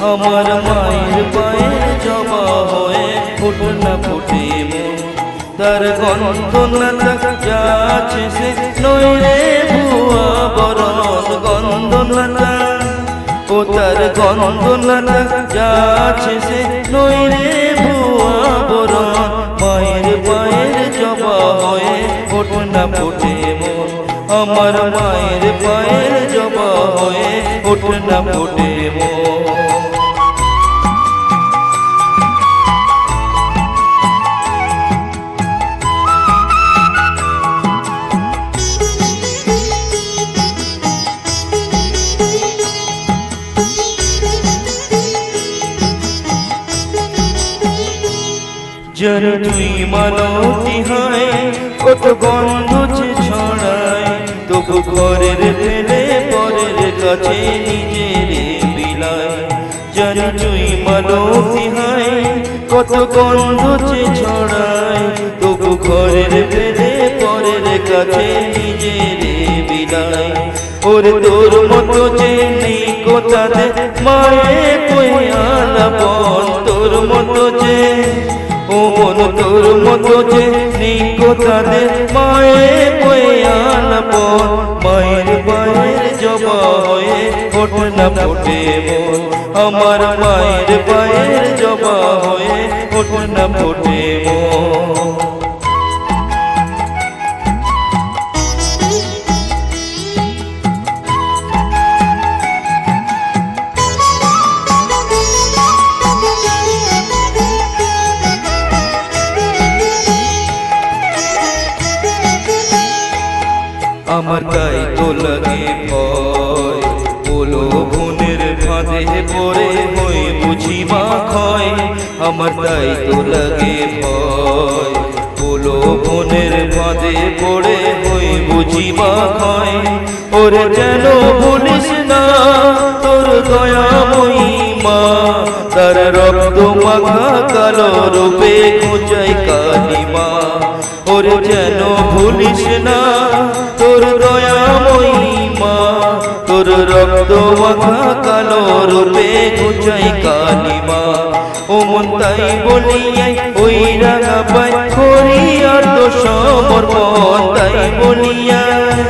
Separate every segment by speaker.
Speaker 1: আমার মায়ের পায়ে জবা হয়ে ফুট না ফুটে তার গন্ধ না যাচ্ছে সে নইলে ভুয়া বরণ গন্ধ না ও তার গন্ধ না যাচ্ছে সে নইলে ভুয়া বরণ। মায়ের পায়ের জবা হয়ে ফুট না ফুটে আমার মায়ের পায়ের জবা হয়ে ফুট না ফুটে তুই মানতি হয়। কত গন্ধ যে ছড়ায়, তবু ঘরের ফেলে পরের কাছে নিজের বিলায়। তুই মানতি হয়, কত গন্ধ যে ছড়ায়, তবু ঘরের ফেলে পরের কাছে নিজের বিলায়। ওরে তোর মতো যে নেই মায়ে কইয়ালা কোথাতে মায়ে কইয়াল পর মায়ের পায়ের জবা হয়ে ফোট না ফোটে মন। আমার মায়ের পায়ের জবা হয়ে না ফোটে মন। আমার তাই তো লাগে বলো বোনের ফাঁদে পড়ে হয়ে বুঝি মা ক্ষয়। আমার তাই তো লাগে বলো বোনের ফাঁদে পড়ে হয়ে বুঝি মা ক্ষয়। ওরে যেন বলিস না তোর দয়াময়ী মা। তার রক্ত মাখা কালো রূপে খুঁজাই কালী মা ওরে যেন ভুলিস না তোর রক্ত কালো রূপে খুঁজাই কালী মা ও মন তাই বলিয়াই ওই রাঙা পাই করি আর তো সমর্পণ তাই বলিয়াই।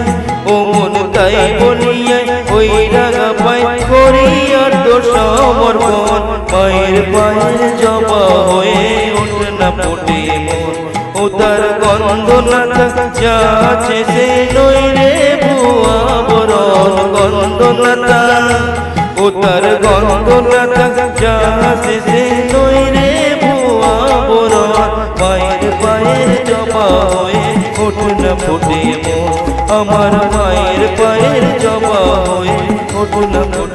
Speaker 1: ও মন তাই বলিয়াই ওই রাঙা পাই করি আর তো সমর্পণ পায়ের পায়ের জবা হয়ে ওঠ না ফোটে মন। ও তার গন্ধ না যাচ্ছে সে নইলে ভুয়া বরণ গন্ধলতা ও তার গন্ধলতা যাচ্ছে সে নইলে ভুয়া বরণ মায়ের পায়ের জবা হয়ে ফোটে আমার মায়ের পায়ের জবা হয়ে ফোটে